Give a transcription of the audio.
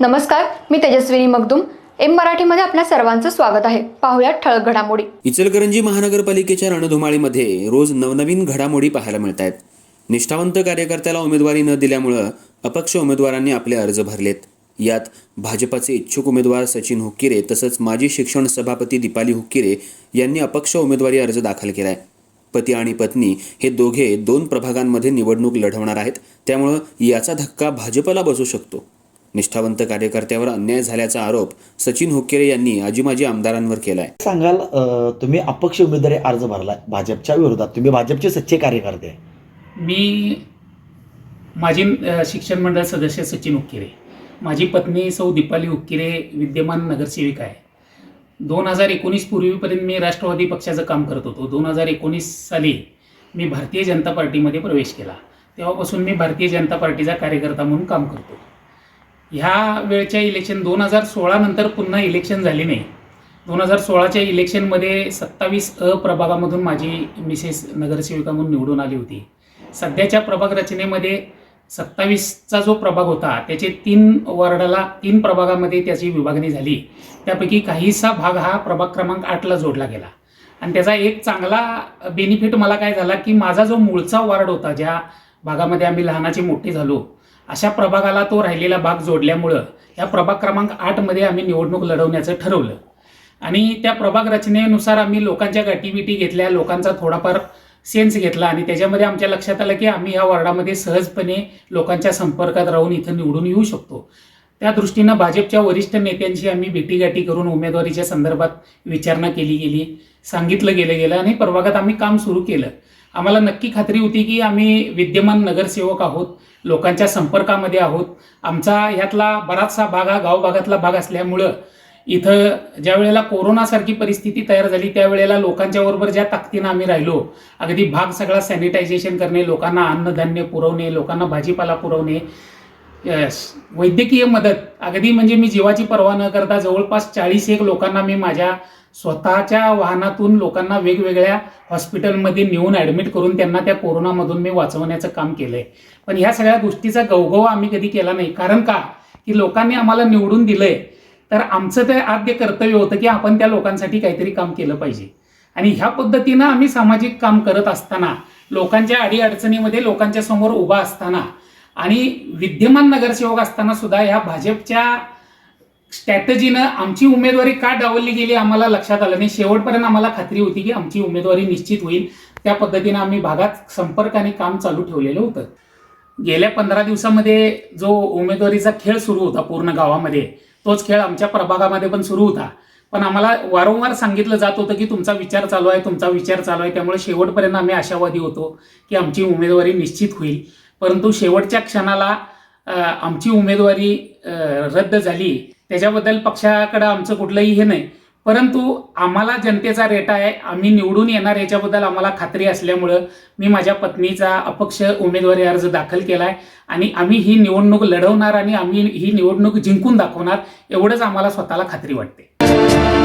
नमस्कार मी तेजस्विनी मगदुम. एम मराठीमध्ये आपल्या सर्वांचं स्वागत आहे. पाहुयात ठळक घडामोडी. इचलकरंजी महानगरपालिकेच्या रणधुमाळीमध्ये रोज नवनवीन घडामोडी पाहायला मिळत आहेत निष्ठावंत कार्यकर्त्याला उमेदवारी न दिल्यामुळं अपक्ष उमेदवारांनी आपले अर्ज भरलेत. यात भाजपाचे इच्छुक उमेदवार सचिन हुक्किरे तसंच माजी शिक्षण सभापती दीपाली हुक्किरे यांनी अपक्ष उमेदवारी अर्ज दाखल केलाय. पती आणि पत्नी हे दोघे दोन प्रभागांमध्ये निवडणूक लढवणार आहेत. त्यामुळं याचा धक्का भाजपला बसू शकतो. निष्ठावंत कार्यकर्त्यावर अन्याय झाल्याचा आरोप सचिन हुक्केरे यांनी आजी माजी आमदारांवर केलाय. सांगाल तुम्ही अपक्ष उमेदवारी अर्ज भरला भाजपच्या विरोधात. तुम्ही भाजपचे सच्चे कार्यकर्ते. मी माजी अ, शिक्षण मंडळ सदस्य सचिन उक्किरे माझी पत्नी सौ दीपाली उक्किरे विद्यमान नगरसेविका आहे. दोन हजार एकोणीस पूर्वीपर्यंत मी राष्ट्रवादी पक्षाचं काम करत होतो. दोन हजार एकोणीस साली मी भारतीय जनता पार्टीमध्ये प्रवेश केला. तेव्हापासून मी भारतीय जनता पार्टीचा कार्यकर्ता म्हणून काम करतो. ह्या वेळच्या इलेक्शन दोन हजार सोळा नंतर पुन्हा इलेक्शन झाले नाही. दोन हजार सोळाच्या इलेक्शनमध्ये सत्तावीस अ प्रभागामधून माझी मिसेस नगरसेविका म्हणून निवडून आली होती. सध्याच्या प्रभाग रचनेमध्ये सत्तावीसचा जो प्रभाग होता त्याचे तीन वॉर्डाला तीन प्रभागामध्ये त्याची विभागणी झाली. त्यापैकी काहीसा भाग हा प्रभाग क्रमांक आठला जोडला गेला. आणि त्याचा एक चांगला बेनिफिट मला काय झाला की माझा जो मूळचा वॉर्ड होता ज्या भागामध्ये आम्ही लहानाचे मोठे झालो अशा प्रभागाला तो राहिलेला भाग जोडल्यामुळं या प्रभाग क्रमांक आठमध्ये आम्ही निवडणूक लढवण्याचं ठरवलं. आणि त्या प्रभाग रचनेनुसार आम्ही लोकांच्या गाठीबिटी घेतल्या लोकांचा थोडाफार सेन्स घेतला आणि त्याच्यामध्ये आमच्या लक्षात आलं की आम्ही या वॉर्डामध्ये सहजपणे लोकांच्या संपर्कात राहून इथं निवडून येऊ शकतो. त्या दृष्टीनं भाजपच्या वरिष्ठ नेत्यांशी आम्ही भेटीगाठी करून उमेदवारीच्या संदर्भात विचारणा केली गेली सांगितलं गेलं गेलं आणि प्रभागात आम्ही काम सुरू केलं. आम्हाला नक्की खात्री होती की आम्ही विद्यमान नगरसेवक आहोत लोकांच्या संपर्कामध्ये आहोत. आमचा ह्यातला बराचसा भाग हा गावभागातला भाग असल्यामुळं इथं ज्या वेळेला कोरोनासारखी परिस्थिती तयार झाली त्यावेळेला लोकांच्या बरोबर ज्या ताकदीनं आम्ही राहिलो अगदी भाग सगळा सॅनिटायझेशन करणे लोकांना अन्नधान्य पुरवणे लोकांना भाजीपाला पुरवणे यस वैद्यकीय मदत. अगदी म्हणजे मी जीवाची पर्वा न करता जवळपास चाळीस एक लोकांना मी माझ्या स्वतःच्या वाहनातून लोकांना वेगवेगळ्या हॉस्पिटलमध्ये नेऊन ॲडमिट करून त्यांना त्या कोरोनामधून मी वाचवण्याचं काम केलंय. पण ह्या सगळ्या गोष्टीचा गवगवा आम्ही कधी केला नाही. कारण का? की लोकांनी आम्हाला निवडून दिलंय. तर आमचं ते आद्य कर्तव्य होतं की आपण त्या लोकांसाठी काहीतरी काम केलं पाहिजे. आणि ह्या पद्धतीनं आम्ही सामाजिक काम करत असताना लोकांच्या अडीअडचणीमध्ये लोकांच्या समोर उभा असताना आणि विद्यमान नगरसेवक असताना सुद्धा ह्या भाजपच्या स्ट्रॅटजीनं आमची उमेदवारी का डावलली गेली आम्हाला लक्षात आलं नाही. शेवटपर्यंत आम्हाला खात्री होती की आमची उमेदवारी निश्चित होईल. त्या पद्धतीनं आम्ही भागात संपर्क आणि काम चालू ठेवलेलं होतं. गेल्या पंधरा दिवसामध्ये जो उमेदवारीचा खेळ सुरू होता पूर्ण गावामध्ये तोच खेळ आमच्या प्रभागामध्ये पण सुरू होता. पण आम्हाला वारंवार सांगितलं जात होतं की तुमचा विचार चालू आहे तुमचा विचार चालू आहे. त्यामुळे शेवटपर्यंत आम्ही आशावादी होतो की आमची उमेदवारी निश्चित होईल. परंतु शेवटच्या क्षणाला आमची उमेदवारी रद्द झाली. त्याच्याबद्दल पक्षाकडं आमचं कुठलंही हे नाही. परंतु आम्हाला जनतेचा रेटा आहे आम्ही निवडून येणार याच्याबद्दल आम्हाला खात्री असल्यामुळं मी माझ्या पत्नीचा अपक्ष उमेदवारी अर्ज दाखल केला आहे आणि आम्ही ही निवडणूक लढवणार आणि आम्ही ही निवडणूक जिंकून दाखवणार एवढंच आम्हाला स्वतःला खात्री वाटते.